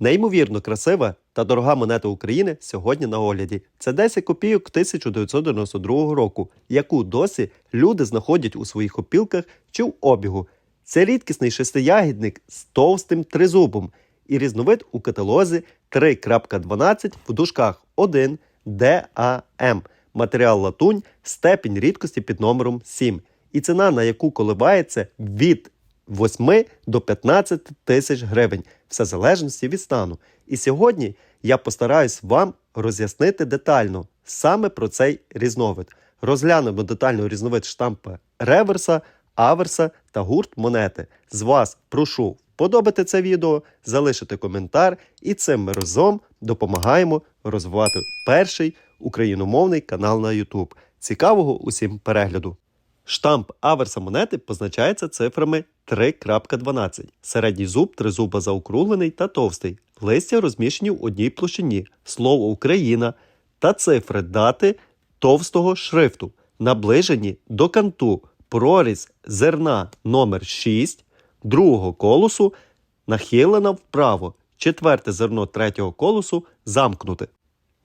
Неймовірно красива та дорога монета України сьогодні на огляді. Це 10 копійок 1992 року, яку досі люди знаходять у своїх опілках чи в обігу. Це рідкісний шестиягідник з товстим тризубом і різновид у каталозі 3.12 в дужках 1 DAM. Матеріал латунь, степінь рідкості під номером 7. І ціна, на яку коливається від 8 до 15 тисяч гривень, все залежності від стану. І сьогодні я постараюсь вам роз'яснити детально саме про цей різновид. Розглянемо детально різновид штампа реверса, аверса та гурт монети. З вас прошу вподобати це відео, залишити коментар, і цим ми разом допомагаємо розвивати перший україномовний канал на YouTube. Цікавого усім перегляду! Штамп аверса монети позначається цифрами 3.12. Середній зуб тризуба заокруглений та товстий. Листя розміщені в одній площині, слово Україна та цифри дати товстого шрифту, наближені до канту, проріз зерна номер 6 другого колосу нахилена вправо, четверте зерно третього колосу замкнуте.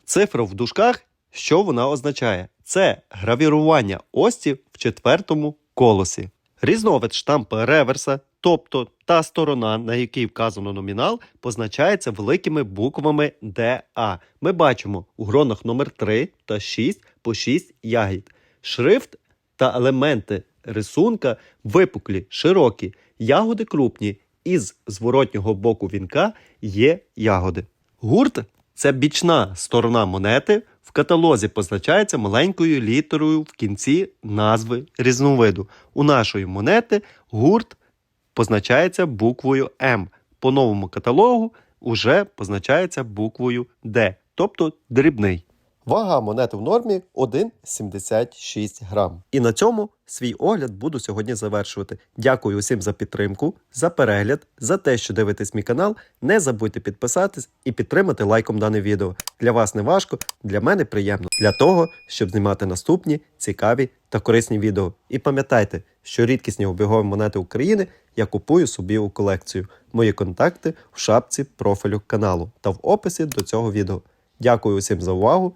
Цифра в дужках, що вона означає? Це гравірування остів в четвертому колосі. Різновид штампа реверса, тобто та сторона, на якій вказано номінал, позначається великими буквами ДА. Ми бачимо у гронах номер 3 та 6 по 6 ягід. Шрифт та елементи рисунка випуклі, широкі, ягоди крупні, із зворотнього боку вінка є ягоди. Гурт це бічна сторона монети. В каталозі позначається маленькою літерою в кінці назви різновиду. У нашої монети гурт позначається буквою М. По новому каталогу уже позначається буквою Д, тобто дрібний. Вага монети в нормі 1,76 грам. І на цьому свій огляд буду сьогодні завершувати. Дякую усім за підтримку, за перегляд, за те, що дивитесь мій канал. Не забудьте підписатись і підтримати лайком дане відео. Для вас не важко, для мене приємно. Для того, щоб знімати наступні цікаві та корисні відео. І пам'ятайте, що рідкісні обігові монети України я купую собі у колекцію. Мої контакти в шапці профілю каналу та в описі до цього відео. Дякую усім за увагу.